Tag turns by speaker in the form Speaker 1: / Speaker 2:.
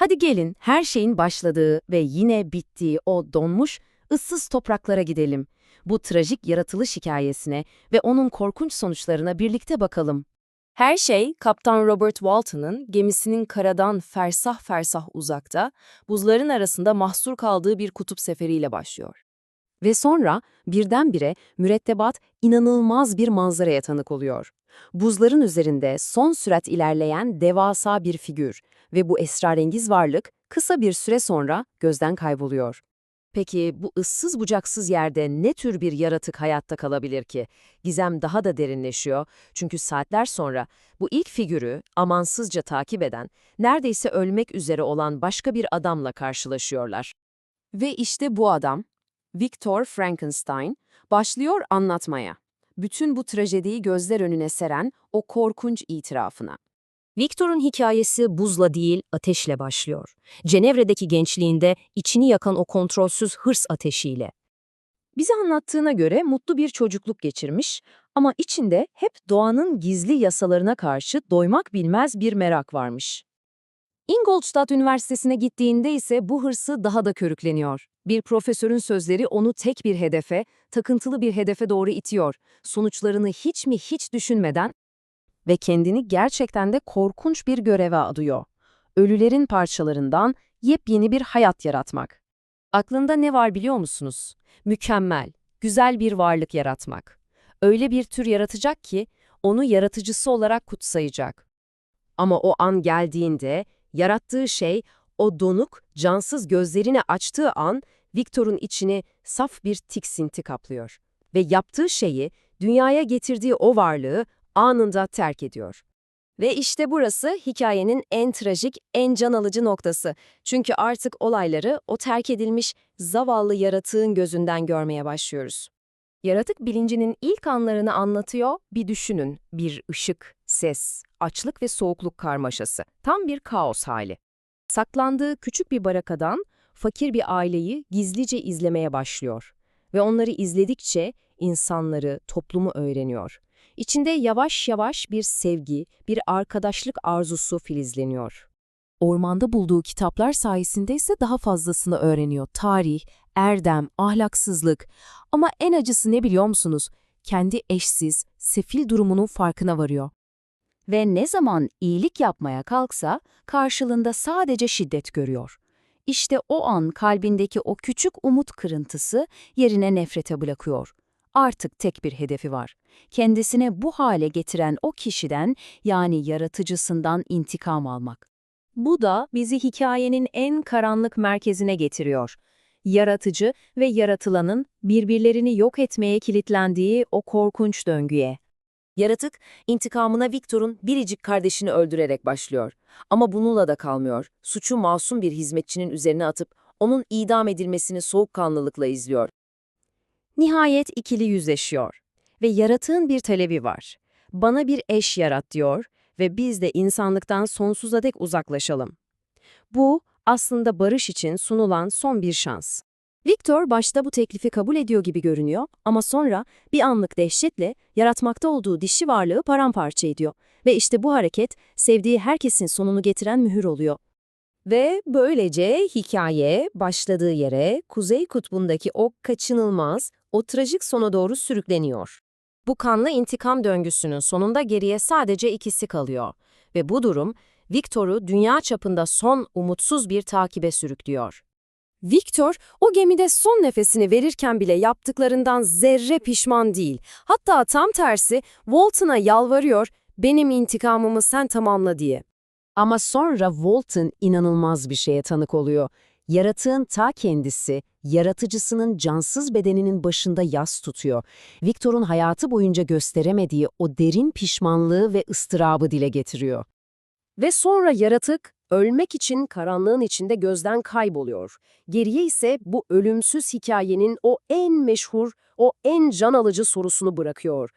Speaker 1: Hadi gelin her şeyin başladığı ve yine bittiği o donmuş, ıssız topraklara gidelim. Bu trajik yaratılış hikayesine ve onun korkunç sonuçlarına birlikte bakalım. Her şey Kaptan Robert Walton'ın gemisinin karadan fersah fersah uzakta, buzların arasında mahsur kaldığı bir kutup seferiyle başlıyor. Ve sonra birdenbire mürettebat inanılmaz bir manzaraya tanık oluyor. Buzların üzerinde son sürat ilerleyen devasa bir figür ve bu esrarengiz varlık kısa bir süre sonra gözden kayboluyor. Peki bu ıssız bucaksız yerde ne tür bir yaratık hayatta kalabilir ki? Gizem daha da derinleşiyor çünkü saatler sonra bu ilk figürü amansızca takip eden, neredeyse ölmek üzere olan başka bir adamla karşılaşıyorlar. Ve işte bu adam, Victor Frankenstein, başlıyor anlatmaya. Bütün bu trajediyi gözler önüne seren o korkunç itirafına.
Speaker 2: Victor'un hikayesi buzla değil, ateşle başlıyor. Cenevre'deki gençliğinde içini yakan o kontrolsüz hırs ateşiyle.
Speaker 1: Bize anlattığına göre mutlu bir çocukluk geçirmiş ama içinde hep doğanın gizli yasalarına karşı doymak bilmez bir merak varmış. Ingolstadt Üniversitesi'ne gittiğinde ise bu hırsı daha da körükleniyor. Bir profesörün sözleri onu tek bir hedefe, takıntılı bir hedefe doğru itiyor. Sonuçlarını hiç mi hiç düşünmeden ve kendini gerçekten de korkunç bir göreve adıyor. Ölülerin parçalarından yepyeni bir hayat yaratmak. Aklında ne var biliyor musunuz? Mükemmel, güzel bir varlık yaratmak. Öyle bir tür yaratacak ki onu yaratıcısı olarak kutsayacak. Ama o an geldiğinde yarattığı şey o donuk, cansız gözlerini açtığı an Victor'un içini saf bir tiksinti kaplıyor. Ve yaptığı şeyi, dünyaya getirdiği o varlığı anında terk ediyor. Ve işte burası hikayenin en trajik, en can alıcı noktası. Çünkü artık olayları o terk edilmiş zavallı yaratığın gözünden görmeye başlıyoruz. Yaratık bilincinin ilk anlarını anlatıyor, bir düşünün. Bir ışık, ses, açlık ve soğukluk karmaşası. Tam bir kaos hali. Saklandığı küçük bir barakadan fakir bir aileyi gizlice izlemeye başlıyor. Ve onları izledikçe insanları, toplumu öğreniyor. İçinde yavaş yavaş bir sevgi, bir arkadaşlık arzusu filizleniyor. Ormanda bulduğu kitaplar sayesinde ise daha fazlasını öğreniyor. Tarih, erdem, ahlaksızlık. Ama en acısı ne biliyor musunuz? Kendi eşsiz, sefil durumunun farkına varıyor. Ve ne zaman iyilik yapmaya kalksa karşılığında sadece şiddet görüyor. İşte o an kalbindeki o küçük umut kırıntısı yerine nefrete bırakıyor. Artık tek bir hedefi var. Kendisine bu hale getiren o kişiden yani yaratıcısından intikam almak. Bu da bizi hikayenin en karanlık merkezine getiriyor. Yaratıcı ve yaratılanın birbirlerini yok etmeye kilitlendiği o korkunç döngüye. Yaratık, intikamına Victor'un biricik kardeşini öldürerek başlıyor. Ama bununla da kalmıyor. Suçu masum bir hizmetçinin üzerine atıp onun idam edilmesini soğukkanlılıkla izliyor. Nihayet ikili yüzleşiyor ve yaratığın bir talebi var. Bana bir eş yarat diyor ve biz de insanlıktan sonsuza dek uzaklaşalım. Bu aslında barış için sunulan son bir şans. Victor başta bu teklifi kabul ediyor gibi görünüyor ama sonra bir anlık dehşetle yaratmakta olduğu dişi varlığı paramparça ediyor. Ve işte bu hareket sevdiği herkesin sonunu getiren mühür oluyor. Ve böylece hikaye başladığı yere Kuzey Kutbu'ndaki o kaçınılmaz, o trajik sona doğru sürükleniyor. Bu kanlı intikam döngüsünün sonunda geriye sadece ikisi kalıyor ve bu durum Victor'u dünya çapında son umutsuz bir takibe sürüklüyor. Victor, o gemide son nefesini verirken bile yaptıklarından zerre pişman değil. Hatta tam tersi Walton'a yalvarıyor, benim intikamımı sen tamamla diye. Ama sonra Walton inanılmaz bir şeye tanık oluyor. Yaratığın ta kendisi, yaratıcısının cansız bedeninin başında yas tutuyor. Victor'un hayatı boyunca gösteremediği o derin pişmanlığı ve ıstırabı dile getiriyor. Ve sonra yaratık, ölmek için karanlığın içinde gözden kayboluyor. Geriye ise bu ölümsüz hikayenin o en meşhur, o en can alıcı sorusunu bırakıyor.